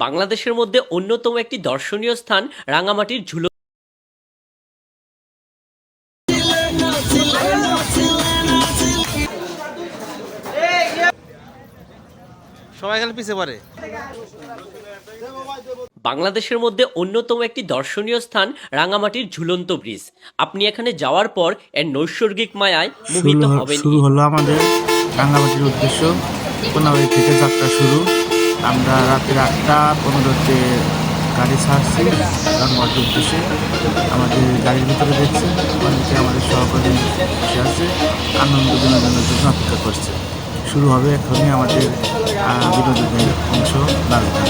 বাংলাদেশের মধ্যে অন্যতম একটি দর্শনীয় স্থান রাঙামাটির ঝুলো সবাই খালি পিছিয়ে পড়ে। বাংলাদেশের মধ্যে অন্যতম একটি দর্শনীয় স্থান রাঙামাটির ঝুলন্ত ব্রিজ। আপনি এখানে যাওয়ার পর এর নৈসর্গিক মায়ায় মোহিত হবেন শুরু হলো আমাদের রাঙ্গামাটির উদ্দেশ্য। কোনাবাড়ি থেকে যাত্রা শুরু। আমরা রাতের আটটা পনেরোতে গাড়ি ছাড়ছি রাঙ্গামাটির উদ্দেশ্যে আমাদের গাড়ির ভিতরে দেখছে, অনেকে আমাদের সহকর্মী বসে আছে, আনন্দ বিনোদনের জন্য অপেক্ষা করছে। শুরু হবে এখনই আমাদের বিনোদনের অংশ লাল গান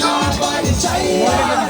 car by the child.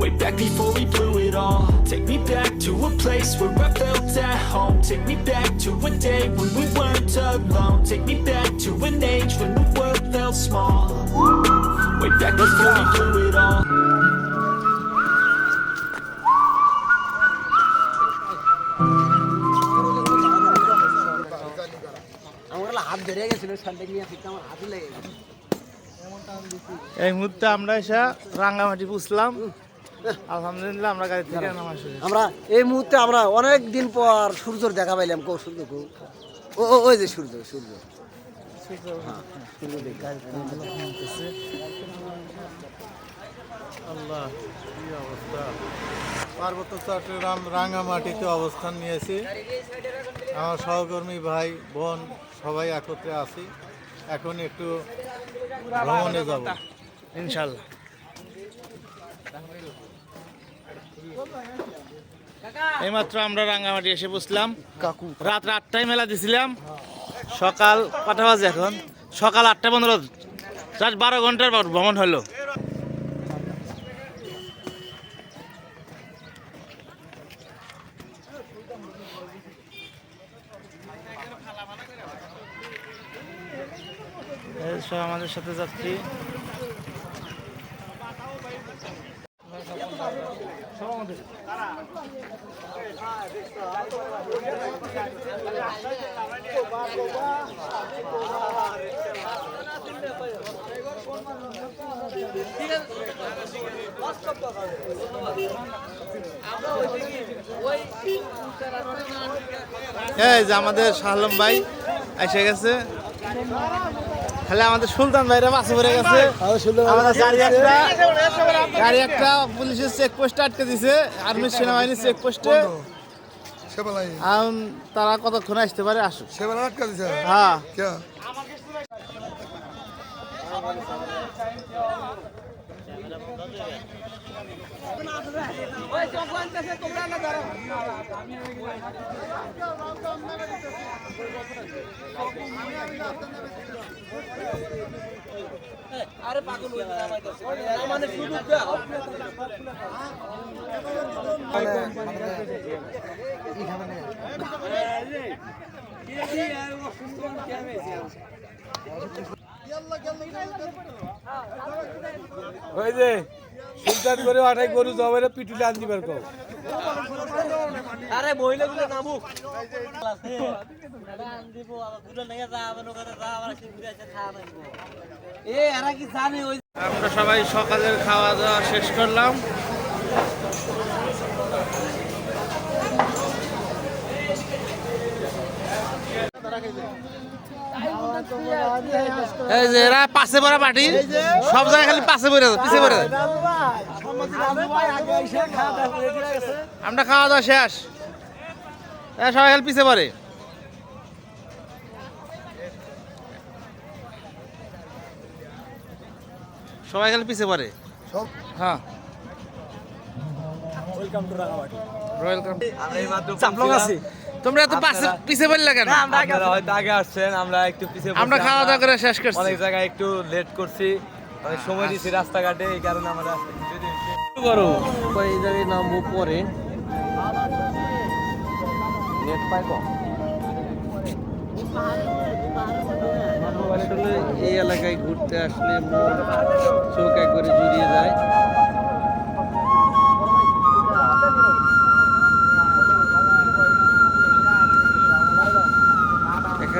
Way back before we blew it all Take me back to a place where I felt at home Take me back to a day when we weren't alone Take me back to an age when the world felt small Way back before we blew it all আমার হাত ধরে গেছিল সন্ধ্যে নিয়ে আসতে আমার হাতে লেগে গেছে এই মুহূর্তে আমরা এসে রাঙ্গামাটি পুষলাম আলহামদুলিল্লাহ আমরা গাড়ি থেকে নামা আমরা এই মুহূর্তে আমরা অনেক দিন পর সূর্যর দেখা পাইলাম। কো সূর্য কো? ও ওই যে সূর্য সূর্য। আল্লাহ কি অবস্থা? পার্বত্য চট্টগ্রাম রাঙ্গামাটিতে অবস্থান নিয়েছি। আমার সহকর্মী ভাই বোন সবাই একত্রে আছি। এখন একটু ভ্রমণে যাব। ইনশাল্লাহ। এইমাত্র আমরা রাঙ্গামাটি এসে বসলাম কাকু। রাত আটটায় মেলা দিছিলাম। সকাল কটা বাজে এখন? সকাল আটটা পনেরো। রাত বারো ঘণ্টার পর ভ্রমণ হলো। সব আমাদের সাথে যাত্রী। এই যে আমাদের শাহলম ভাই এসে গেছে। খালি আমাদের সুলতান ভাইরা বাসে পড়ে গেছে। আমাদের গাড়ি একটা গাড়ি একটা পুলিশের চেক পোস্টে আটকে দিছে। আর্মি সেনাবাহিনীর চেকপোস্টে তারা কতক্ষণ আসতে পারে? আসুক হ্যাঁ কে ওই যে সুলতান করে আটাই গরু জবাই পিটুলে আন দিবার কও আরে মহিলাগুলো নামুক। এ এরা কি জানে ওই আমরা সবাই সকালের খাওয়া দাওয়া শেষ করলাম। এই যে এরা পাশে পড়া পার্টি সব জায়গায় খালি পাশে পড়ে যায়, পিছে পড়ে যায়। আমরা খাওয়া দাওয়া শেষ। এরা সবাই খালি পিছে পড়ে। সবাই খালি পিছে পড়ে। হ্যাঁ। ওয়েলকাম চাপলং আছি। তোমরা এত পাশে পিছে পড়লে কেন? আপনারা হয়তো আগে আসছেন আমরা একটু পিছিয়ে আমরা খাওয়া দাওয়া করে শেষ করছি। অনেক জায়গায় একটু লেট করছি অনেক সময় দিয়েছি রাস্তাঘাটে এই কারণে আমরা একটু করো। এই জায়গায় নামবো পরে। নেট পাই কম। আসলে এই এলাকায় ঘুরতে আসলে মন চোখ একবারে জুড়িয়ে যায়।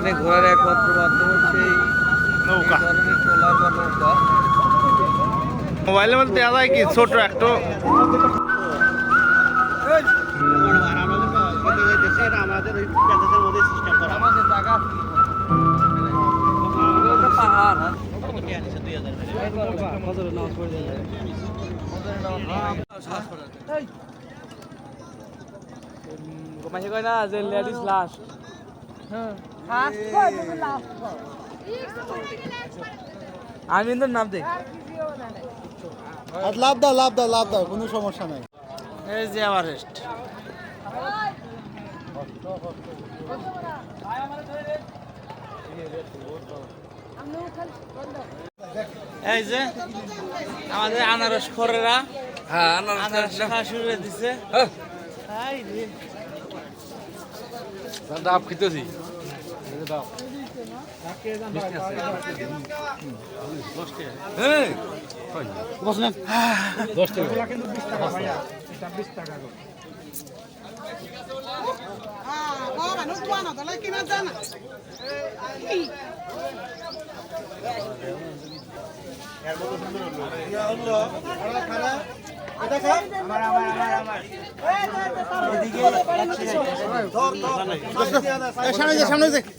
এখানে ঘোরার একমাত্র মাধ্যম হচ্ছে এই নৌকা। ট্রলার বা নৌকা। মোবাইলের মধ্যে দেওয়া যায় কি? ছোট একটা। আমাদের জায়গা পাহাড়। মাসে কয় না যে লেডিস লাস্ট আমি কিন্তু নাম দেই লাভ দাও লাভ দাও লাভ দাও কোনো সমস্যা নাই। এই যে এভারেস্ট এই যে আমাদের আনারস খরেরা। হ্যাঁ আনারস খাওয়া শুরু করে দিছে। ডাব খেতেছি। সামনে যে সামনে যে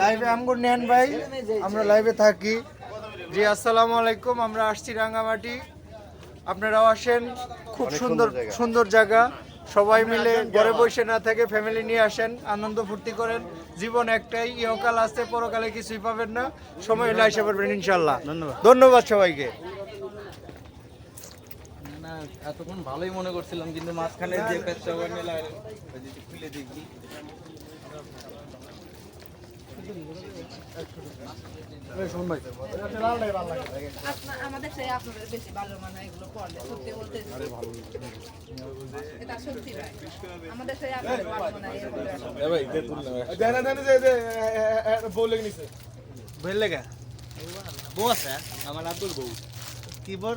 লাইভে আমগুর নেন ভাই আমরা লাইভে থাকি। জি আসসালামু আলাইকুম আমরা আসছি রাঙ্গামাটি। আপনারাও আসেন খুব সুন্দর সুন্দর জায়গা। সবাই মিলে ঘরে বসে না থেকে ফ্যামিলি নিয়ে আসেন আনন্দ ফুর্তি করেন। জীবন একটাই ইহকাল আসতে পরকালে কিছুই পাবেন না। সময় হলে এসে পারবেন ইনশাল্লাহ। ধন্যবাদ। ধন্যবাদ সবাইকে। এতক্ষণ ভালোই মনে করছিলাম কিন্তু মাঝখানে যে পেটটা খুলে দেখি। আমাদের সেই আপনাদের বেশি ভালো মানে এগুলো পড়লে সত্যি বলতে এটা সত্যি ভাই। আমাদের সেই আপনাদের ভালো মানে বুঝলে গা বউ আছে? আমার আব্দুল বউ। কি বল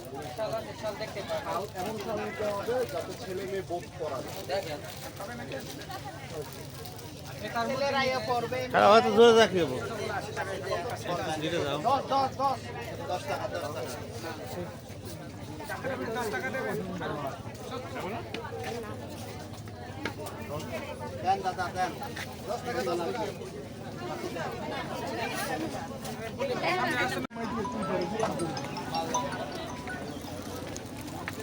ও ভাই আসার নেন ভাই আসার আসার তারা হয়তো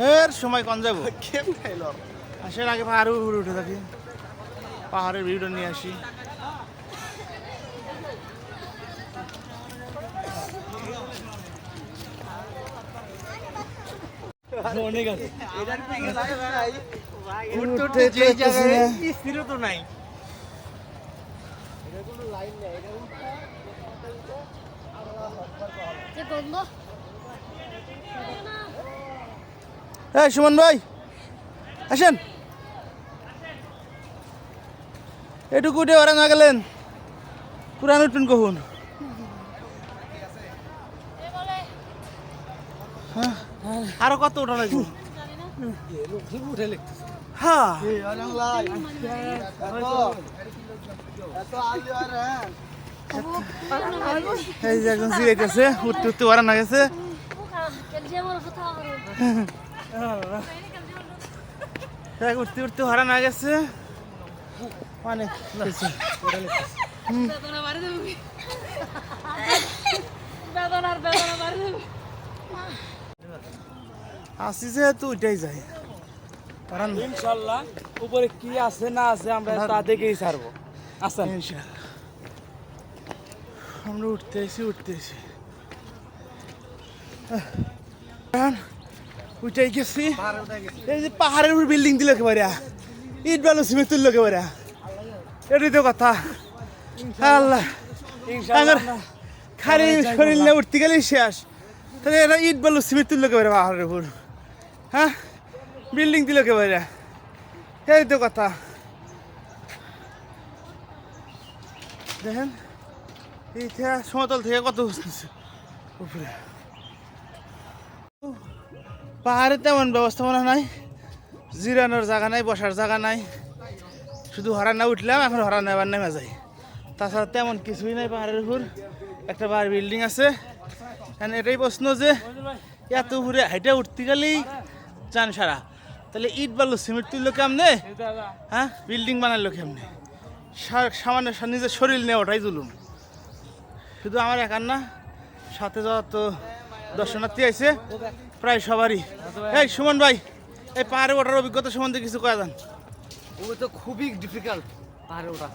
হের সময় কন যাব। আসের আগে পাহাড়ে উপরে উঠে থাকি। পাহাড়ের ভিডিও নিয়ে আসি। অনেক আছে উঠতে উঠতে যে জায়গায় হ্যাঁ সুমন ভাই আসেন। এটুকু উঠে ওরা না গেলেন পুরান উঠবেন কখন? হ্যাঁ, আরও কত ওঠা লাগবে হ্যাঁ। এই যে একজন জিরাইতেছে উঠতে উঠতে ওরা না গেছে। এক উঠতে উঠতে হারা না গেছে। অনেক আসি যেহেতু ওইটাই যাই কারণ ইনশাল্লাহ উপরে কি আছে না আছে আমরা তা দেখেই ছাড়বো। আসেন। ইনশাল্লাহ। আমরা উঠতে এসি উঠতে এসি উঠাই গেছি। এই যে পাহাড়ের উপর বিল্ডিং দিল একেবারে। ইট বালু সিমেন্ট তুললো একেবারে। এটাই তো কথা। আল্লাহ। খালি শরীর নিয়ে উঠতে গেলেই শেষ। তাহলে এরা ইট বালু সিমেন্ট তুললো একেবারে পাহাড়ের উপর। হ্যাঁ? বিল্ডিং দিল একেবারে। এই তো কথা। দেখেন এই সমতল থেকে কত উপরে? পাহাড়ে তেমন ব্যবস্থাপনা নাই। জিরানোর জায়গা নাই, বসার জায়গা নাই। শুধু হরা না উঠলাম, এখন হরা নেবার নেমে যাই। তাছাড়া তেমন কিছুই নাই পাহাড়ের উপর। একটা বার বিল্ডিং আছে। এখন এটাই প্রশ্ন যে, এত উপরে হাইটে উঠতে গেলেই চান সারা। তাহলে ইট বালু সিমেন্ট তুললো কেমনে? হ্যাঁ? বিল্ডিং বানালো কেমনে? সামান্য নিজের শরীর নিয়ে ওঠাই জুলুম। শুধু আমার একার না, সাথে যত দর্শনার্থী আছে। প্রায় সবারই। এই সুমন ভাই এই পাহাড়ে ওঠার অভিজ্ঞতা সম্বন্ধে কিছু কয়া যান ও তো খুবই ডিফিকাল্ট পাহাড়ে ওঠা।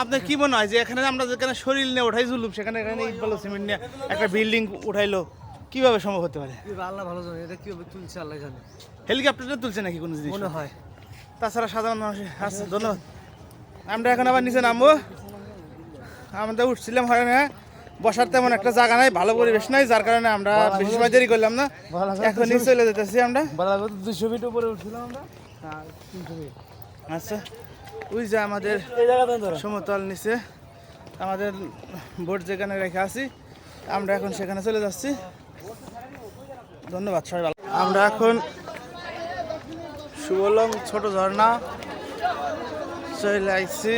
আপনার কি মনে হয় যে এখানে আমরা যেখানে শরীর নিয়ে ওঠাই জুলুম সেখানে এখানে ইট বালু সিমেন্ট নিয়ে একটা বিল্ডিং উঠাইলো কীভাবে সম্ভব হতে পারে? আল্লাহ ভালো জানে এটা কীভাবে তুলছে আল্লাহ জানে। হেলিকপ্টারে তুলছে নাকি কোনো জিনিস? মনে হয়। তাছাড়া সাধারণ মানুষ আচ্ছা ধন্যবাদ। আমরা এখন আবার নিচে নামবো। আমরা উঠছিলাম হয়? না বসার তেমন একটা জায়গা নাই ভালো পরিবেশ নাই যার কারণে আমরা বেশি সময় দেরি করলাম না। এখন চলে যেতেছি আমরা। দুশো ফিট উপরে উঠছিলাম আমরা। আচ্ছা ওই যে আমাদের সমতল নিচে আমাদের বোট যেখানে রেখে আছি আমরা এখন সেখানে চলে যাচ্ছি। ধন্যবাদ সবাই ভালো আমরা এখন সুবলং ছোট ঝর্ণা চলে আইছি।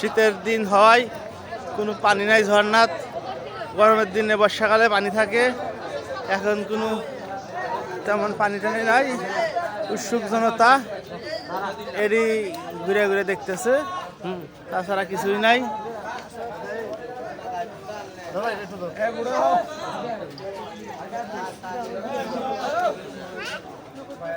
শীতের দিন হয়, কোনো পানি নাই ঝর্ণাত, গরমের দিনে বর্ষাকালে পানি থাকে, এখন কোনো তেমন পানি টানি নাই, উৎসুক জনতা এরই ঘুরে ঘুরে দেখতেছে, তাছাড়া কিছুই নাই।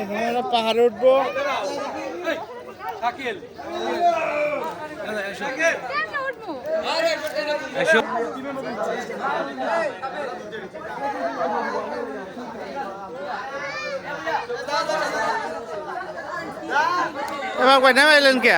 এখানে আমরা পাহাড়ে উঠবো। এবার কয় নামাইলেন কে?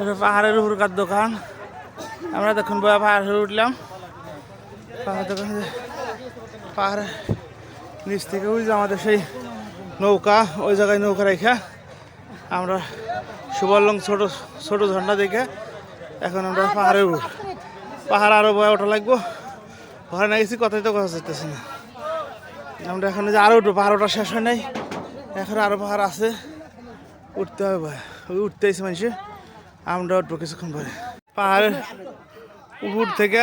এটা পাহাড়ের উপরকার দোকান। আমরা দেখুন বয়া পাহাড়ে উঠলাম। পাহাড় দোকানে পাহাড়ের নিচ থেকে ওই যে আমাদের সেই নৌকা, ওই জায়গায় নৌকা রেখা আমরা সুবর্লং ছোট ছোট ঝর্ণা দেখে এখন আমরা পাহাড়ে উঠ পাহাড় আরও বয়া ওঠা লাগবো। ওখানে না গেছি, কথাই তো কথা চাইতেছি না। আমরা এখন যে আরও উঠবো, পাহাড় ওঠা শেষ হয় নাই। এখন আরও পাহাড় আছে। উঠতে হবে ভাই ওই উঠতে আইসি মানুষে। আমরা উঠবো কিছুক্ষণ পরে। পাহাড়ের উপর থেকে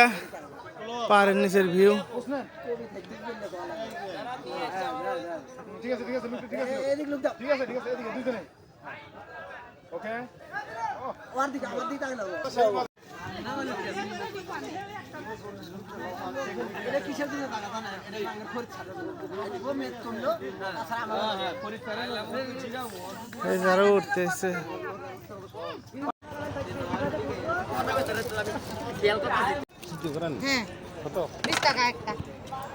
পাহাড়ের নিচের ভিউ আমার দিকে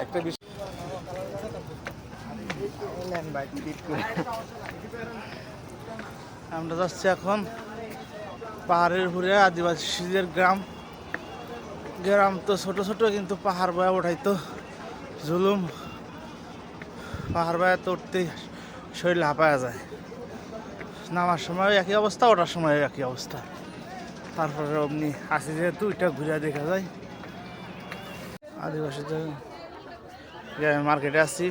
আমার বিশ যাচ্ছি এখন পাহাড়ের ঘুরে আদিবাসীদের গ্রাম। গ্রাম তো ছোট ছোট কিন্তু পাহাড় বয়া ওঠাই তো জুলুম। পাহাড় বয়া তো উঠতেই শরীর হাঁপায়া যায়। নামার সময় একই অবস্থা ওঠার সময় একই অবস্থা। তারপরে অমনি আসি যেহেতু এটা ঘুরে দেখা যায়। আদিবাসীদের মার্কেটে আসি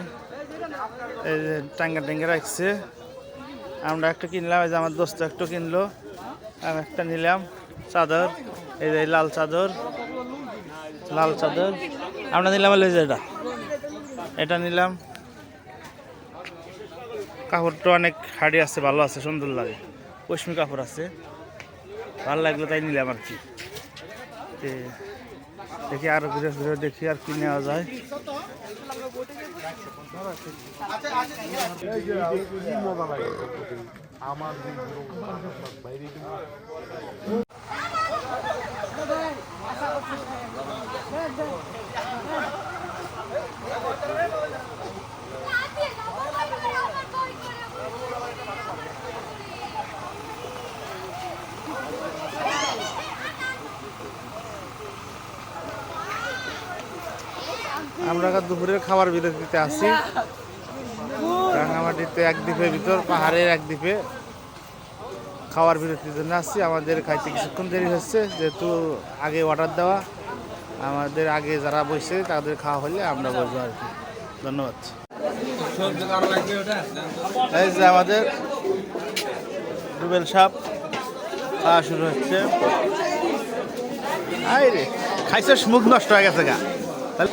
এই যে টাঙ্গা টেঙ্গা রাখছে। আমরা একটা কিনলাম, এই যে আমার দোস্ত একটা কিনলো। আমি একটা নিলাম, চাদর, এই যে লাল চাদর লাল চাদর। আমরা নিলাম যে এটা এটা নিলাম। কাপড়টা অনেক হাড়ি আছে, ভালো আছে, সুন্দর লাগে। পশ্চিমি কাপড় আছে। ভালো লাগল তাই নিলাম আর কি দেখি আরও ঘুরে ঘুরে দেখি আর কি নেওয়া যায় এখন দুপুরের খাবার বিরতিতে আছি রাঙামাটিতে এক ভিতর, পাহাড়ের এক দ্বীপে খাওয়ার বিরতির জন্য আসছি। আমাদের খাইতে কিছুক্ষণ দেরি হচ্ছে, যেহেতু আগে অর্ডার দেওয়া। আমাদের আগে যারা বসে তাদের খাওয়া হলে আমরা বসবো আর কি। ধন্যবাদ। এই যে আমাদের রুবেল সাপ খাওয়া শুরু হচ্ছে। রে খাইছে, মুখ নষ্ট হয়ে গেছে গা। তাহলে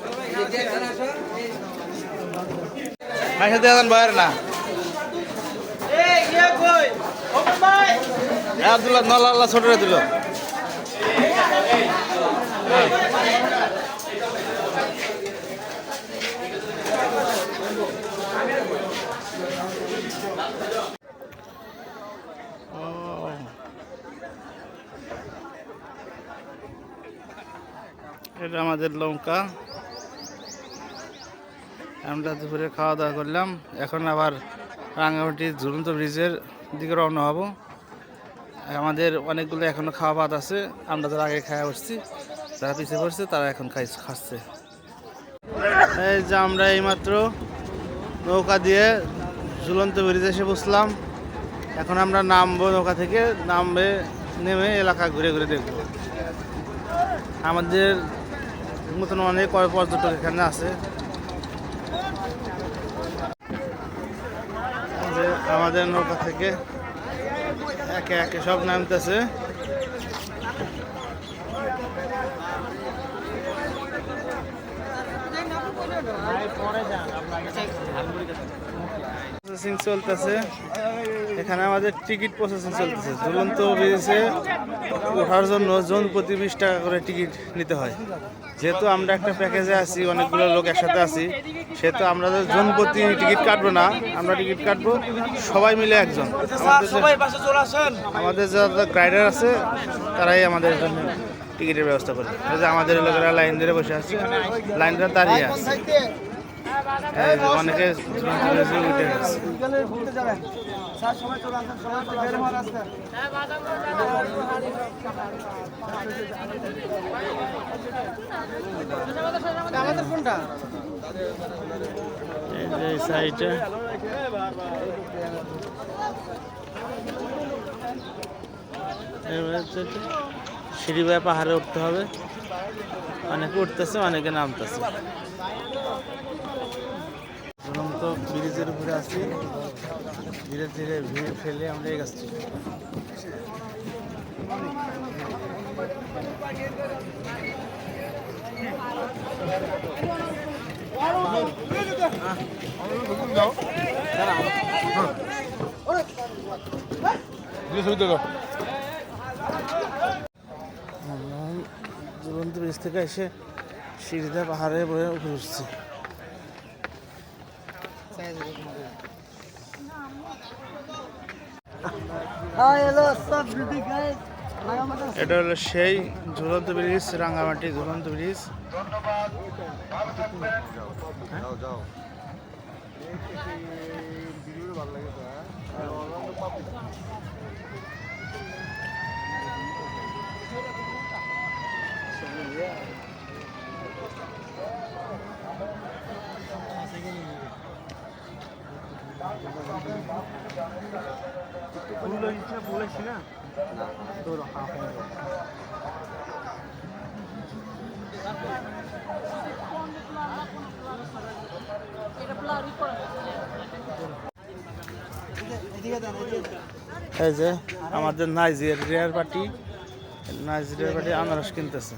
মাইসে দিয়ে দেন না। এ আব্দুল্লাহ নল্লা আল্লাহ ছোট দিল। এটা আমাদের লঙ্কা। আমরা দুপুরে খাওয়া দাওয়া করলাম। এখন আবার রাঙামাটি ঝুলন্ত ব্রিজের দিকে রওনা হব। আমাদের অনেকগুলো এখনও খাওয়া ভাত আছে। আমরা যারা আগে খাওয়া উঠছি যারা পিছিয়ে পড়ছে, তারা এখন খাই খাচ্ছে। এই যে আমরা এইমাত্র নৌকা দিয়ে ঝুলন্ত ব্রিজে এসে বসলাম। এখন আমরা নামবো নৌকা থেকে, নামবে, নেমে এলাকা ঘুরে ঘুরে দেখব। আমাদের মতন অনেক পর্যটক এখানে আছে। আমাদের নৌকা থেকে একে একে সব নামতেছে। প্রসেসিং চলতেছে। এখানে আমাদের টিকিট প্রসেসিং চলতেছে। ঝুলন্ত ব্রিজে ওঠার জন্য জন প্রতি বিশ টাকা করে টিকিট নিতে হয়। যেহেতু আমরা একটা প্যাকেজে আছি অনেকগুলো লোক একসাথে আছি সেহেতু আমরা জন প্রতি টিকিট কাটবো না আমরা টিকিট কাটবো সবাই মিলে একজন। আমাদের যে- যারা গাইডার আছে তারাই আমাদের জন্য টিকিটের ব্যবস্থা করে আমাদের লোকেরা লাইন ধরে বসে আছে। লাইন ধরে দাঁড়িয়ে আছে। অনেকে উঠে গেছে এই যে এই সাইডে সিঁড়ি পাহাড়ে উঠতে হবে। অনেকে উঠতেছে অনেকে নামতেছে। ঝুলন্ত ব্রিজের উপরে আছি ধীরে ধীরে ভিড় ফেলে আমরা এগাচ্ছি। আমরা ঝুলন্ত ব্রিজ থেকে এসে সিঁড়িতে পাহাড়ে বয়ে উঠে উঠছি। এটা হলো সেই ঝুলন্ত ব্রিজ রাঙামাটি ঝুলন্ত ব্রিজ। এই যে আমাদের নাইজেরিয়ার পার্টি নাইজেরিয়ার পার্টি আনারস কিনতেছে।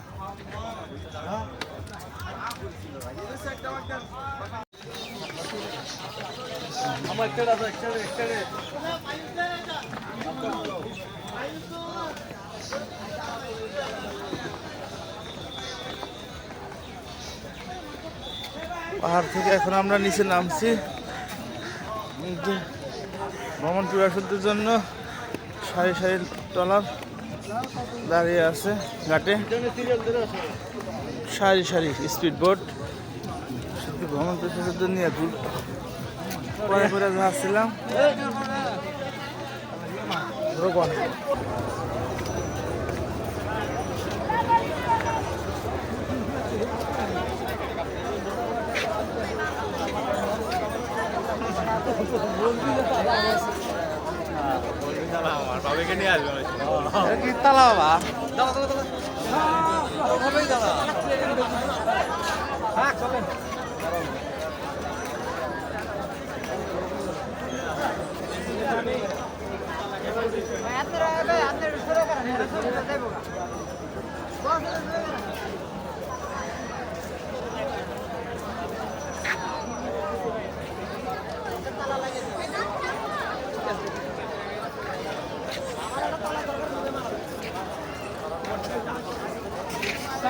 পাহাড় থেকে এখন আমরা নিচে নামছি। ভ্রমণ পিপাসুদের জন্য। সারি সারি ট্রলার দাঁড়িয়ে আছে ঘাটে। সারি সারি স্পিড বোট। শুধু ভ্রমণ পিপাসুদের নিয়ে দূর পরে পরে যাচ্ছিলাম। কি তালা বাবা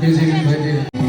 desejo de ver.